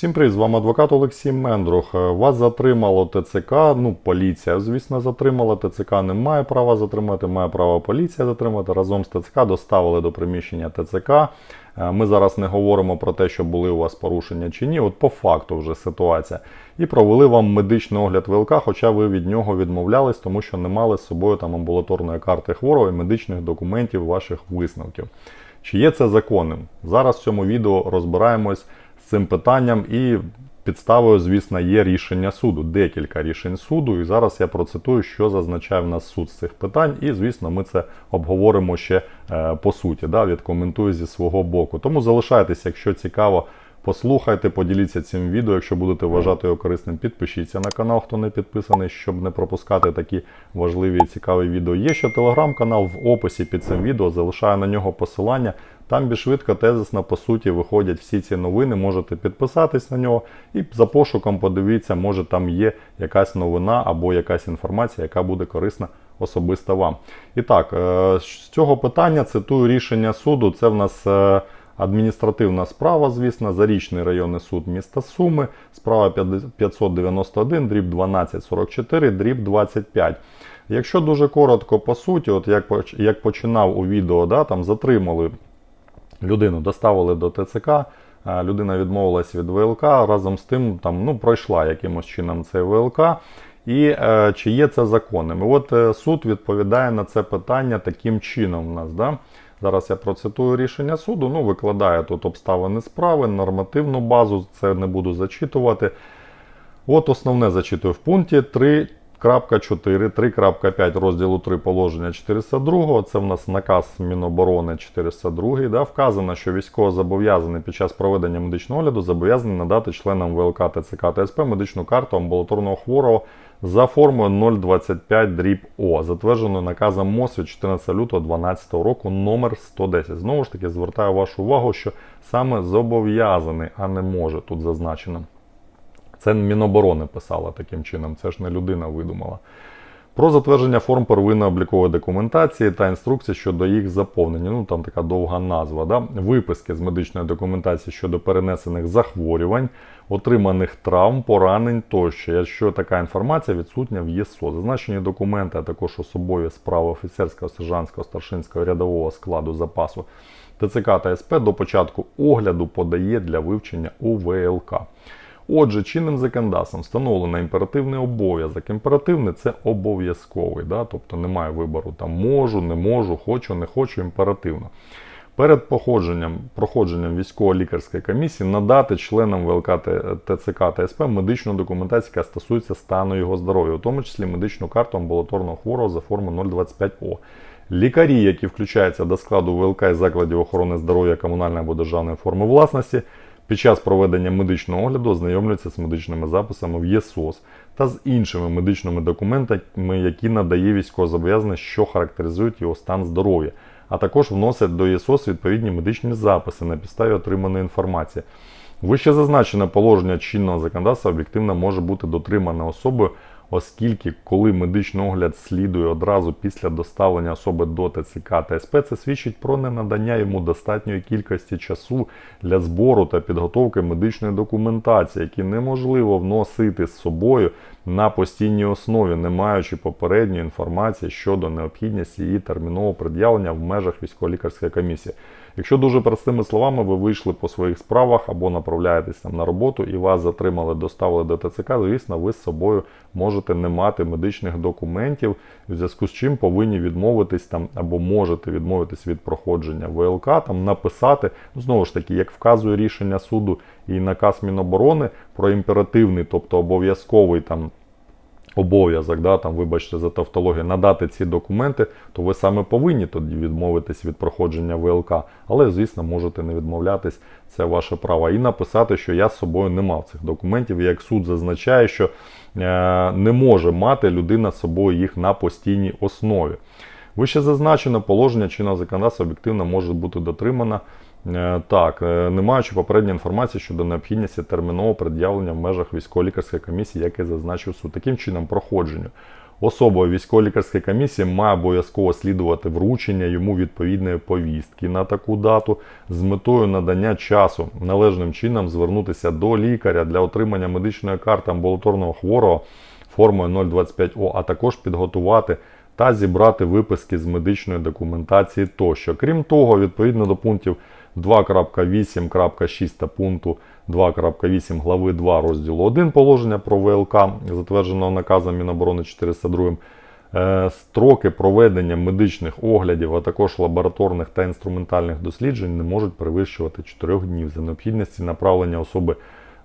Всім привіт, з вами адвокат Олексій Мендрух. Вас затримало ТЦК, ну поліція, звісно, затримала. ТЦК не має права затримати, має право поліція затримати. Разом з ТЦК доставили до приміщення ТЦК. Е, Ми зараз не говоримо про те, що були у вас порушення чи ні. От по факту вже ситуація. І провели вам медичний огляд ВЛК, хоча ви від нього відмовлялись, тому що не мали з собою там амбулаторної карти хворого і медичних документів ваших висновків. Чи є це законним? Зараз в цьому відео розбираємось з цим питанням і підставою, звісно, є рішення суду, декілька рішень суду. І зараз я процитую, що зазначає в нас суд з цих питань. І, звісно, ми це обговоримо ще е, по суті, да, відкоментую зі свого боку. Тому залишайтеся, якщо цікаво. Послухайте, поділіться цим відео. Якщо будете вважати його корисним, підпишіться на канал, хто не підписаний, щоб не пропускати такі важливі і цікаві відео. Є ще телеграм-канал в описі під цим відео. Залишаю на нього посилання. Там більш швидко, тезисно, по суті, виходять всі ці новини. Можете підписатись на нього і за пошуком подивіться, може там є якась новина або якась інформація, яка буде корисна особисто вам. І так, е, з цього питання цитую рішення суду. Це в нас. е, Адміністративна справа, звісно, Зарічний районний суд міста Суми, справа 591, дріб 1244, дріб 25. Якщо дуже коротко по суті, от як, як починав у відео, да, там затримали людину, доставили до ТЦК, людина відмовилась від ВЛК, разом з тим там, ну, пройшла якимось чином цей ВЛК. І е, чи є це законним? І от е, суд відповідає на це питання таким чином у нас. Да? Зараз я процитую рішення суду. Ну, викладає тут обставини справи, нормативну базу, це не буду зачитувати. От основне зачитую в пункті 3.4, 3.5 розділу 3 положення 402. Це в нас наказ Міноборони 402. Да, вказано, що військовозобов'язаний під час проведення медичного огляду зобов'язаний надати членам ВЛК ТЦК та СП медичну карту амбулаторного хворого за формою 025 дріб О, затвердженою наказом МОЗ від 14 лютого 2012 року номер 110. Знову ж таки, звертаю вашу увагу, що саме зобов'язаний, а не може тут зазначено. Це Міноборони писала таким чином, це ж не людина видумала. Про затвердження форм первинної облікової документації та інструкцій щодо їх заповнення. Ну там така довга назва. Да? Виписки з медичної документації щодо перенесених захворювань, отриманих травм, поранень тощо. Якщо така інформація відсутня в ЄСО. Зазначені документи, а також особові справи офіцерського, сержантського, старшинського рядового складу запасу ТЦК та СП до початку огляду подає для вивчення у ВЛК. Отже, чинним законодавством встановлено імперативний обов'язок. Імперативний це обов'язковий, да? тобто немає вибору там можу, не можу, хочу, не хочу, імперативно. Перед походженням, проходженням військово-лікарської комісії надати членам ВЛК ТЦК та СП медичну документацію, яка стосується стану його здоров'я, у тому числі медичну карту амбулаторного хворого за форму 025О. Лікарі, які включаються до складу ВЛК і закладів охорони здоров'я комунальної або державної форми власності, під час проведення медичного огляду ознайомлюються з медичними записами в ЄСОС та з іншими медичними документами, які надає військовозобов'язане, що характеризують його стан здоров'я, а також вносять до ЄСОС відповідні медичні записи на підставі отриманої інформації. Вище зазначене положення чинного законодавства об'єктивно може бути дотримане особою, оскільки коли медичний огляд слідує одразу після доставлення особи до ТЦК та СП, це свідчить про ненадання йому достатньої кількості часу для збору та підготовки медичної документації, які неможливо вносити з собою на постійній основі, не маючи попередньої інформації щодо необхідності її термінового пред'явлення в межах військово-лікарської комісії. Якщо дуже простими словами, ви вийшли по своїх справах або направляєтесь там на роботу і вас затримали, доставили до ТЦК, звісно, ви з собою можете не мати медичних документів, в зв'язку з чим повинні відмовитись там або можете відмовитись від проходження ВЛК, там написати, ну знову ж таки, як вказує рішення суду і наказ Міноборони про імперативний, тобто обов'язковий там обов'язок, да, там, вибачте за тавтологію, надати ці документи, то ви саме повинні тоді відмовитись від проходження ВЛК. Але, звісно, можете не відмовлятись, це ваше право. І написати, що я з собою не мав цих документів. Як суд зазначає, що е, не може мати людина з собою їх на постійній основі. Вище зазначене положення чинного законодавства об'єктивно може бути дотримано. Е, Так, е, не маючи попередньої інформації щодо необхідності термінового пред'явлення в межах військово-лікарської комісії, як і зазначив суд. Таким чином, проходженню Особою військово-лікарської комісії має обов'язково слідувати вручення йому відповідної повістки на таку дату з метою надання часу належним чином звернутися до лікаря для отримання медичної карти амбулаторного хворого формою 025О, а також підготувати та зібрати виписки з медичної документації тощо. Крім того, відповідно до пунктів 2.8.6 та пункту 2.8 глави 2 розділу 1 положення про ВЛК, затвердженого наказом Міноборони 402, е, строки проведення медичних оглядів, а також лабораторних та інструментальних досліджень не можуть перевищувати 4 днів за необхідності направлення особи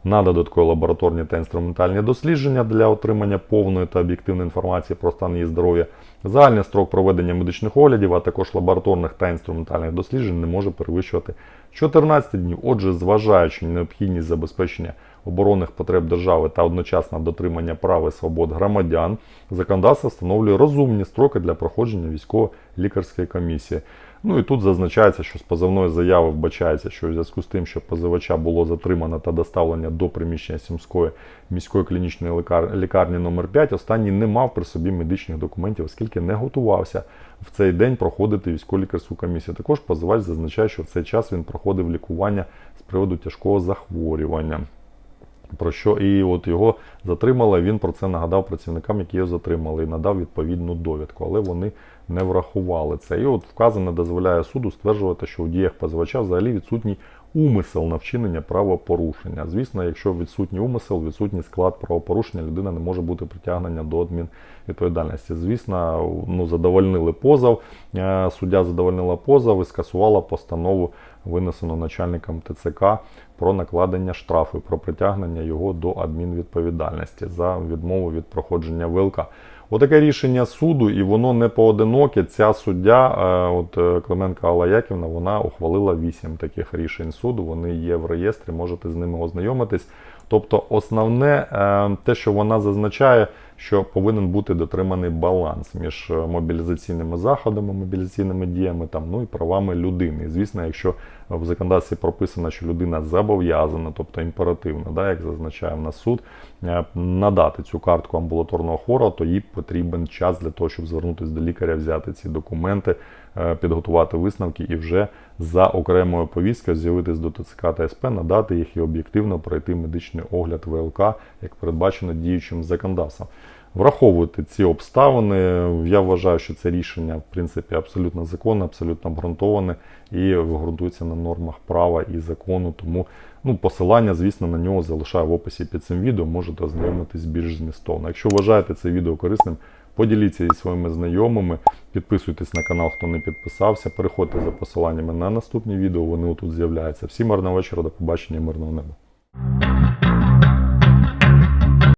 на додаткові лабораторні та інструментальні дослідження для отримання повної та об'єктивної інформації про стан її здоров'я. Загальний строк проведення медичних оглядів, а також лабораторних та інструментальних досліджень не може перевищувати 14 днів. Отже, зважаючи на необхідність забезпечення оборонних потреб держави та одночасно дотримання прав і свобод громадян, законодавство встановлює розумні строки для проходження військово-лікарської комісії. Ну і тут зазначається, що з позовної заяви вбачається, що у зв'язку з тим, що позивача було затримано та доставлено до приміщення Сімської міської клінічної лікарні номер 5 останній не мав при собі медичних документів, оскільки не готувався в цей день проходити військово-лікарську комісію. Також позивач зазначає, що в цей час він проходив лікування з приводу тяжкого захворювання. Про що і от його затримали. Він про це нагадав працівникам, які його затримали, і надав відповідну довідку, але вони не врахували це. І от вказане дозволяє суду стверджувати, що у діях позивача взагалі відсутній умисел на вчинення правопорушення. Звісно, якщо відсутній умисел, відсутній склад правопорушення, людина не може бути притягнення до адмінвідповідальності. Звісно, ну задовольнили позов. е, Суддя задовольнила позов і скасувала постанову, винесену начальником ТЦК про накладення штрафу, про притягнення його до адмінвідповідальності за відмову від проходження ВЛК. Отаке рішення суду, і воно не поодиноке. Ця суддя, е, от е, Клименка Алла Яківна, вона ухвалила вісім таких рішень суду. Вони є в реєстрі, можете з ними ознайомитись. Тобто, основне е, те, що вона зазначає, що повинен бути дотриманий баланс між е, мобілізаційними заходами, мобілізаційними діями там, ну і правами людини. І, звісно, якщо в законодавстві прописано, що людина зобов'язана, тобто імперативно, да, як зазначає в нас суд, е, надати цю картку амбулаторного хворого, то їй потрібен час для того, щоб звернутися до лікаря, взяти ці документи, е, підготувати висновки і вже за окремою повісткою з'явитись до ТЦК та СП, надати їх і об'єктивно пройти медичний огляд ВЛК, як передбачено діючим законодавством. Враховуйте ці обставини. Я вважаю, що це рішення в принципі абсолютно законне, абсолютно обґрунтоване і ґрунтується на нормах права і закону. Тому ну, посилання, звісно, на нього залишаю в описі під цим відео. Можете ознайомитись більш змістовно. Якщо вважаєте це відео корисним, поділіться зі своїми знайомими, підписуйтесь на канал, хто не підписався. Переходьте за посиланнями на наступні відео. Вони отут з'являються. Всім гарного вечора, до побачення, мирного неба.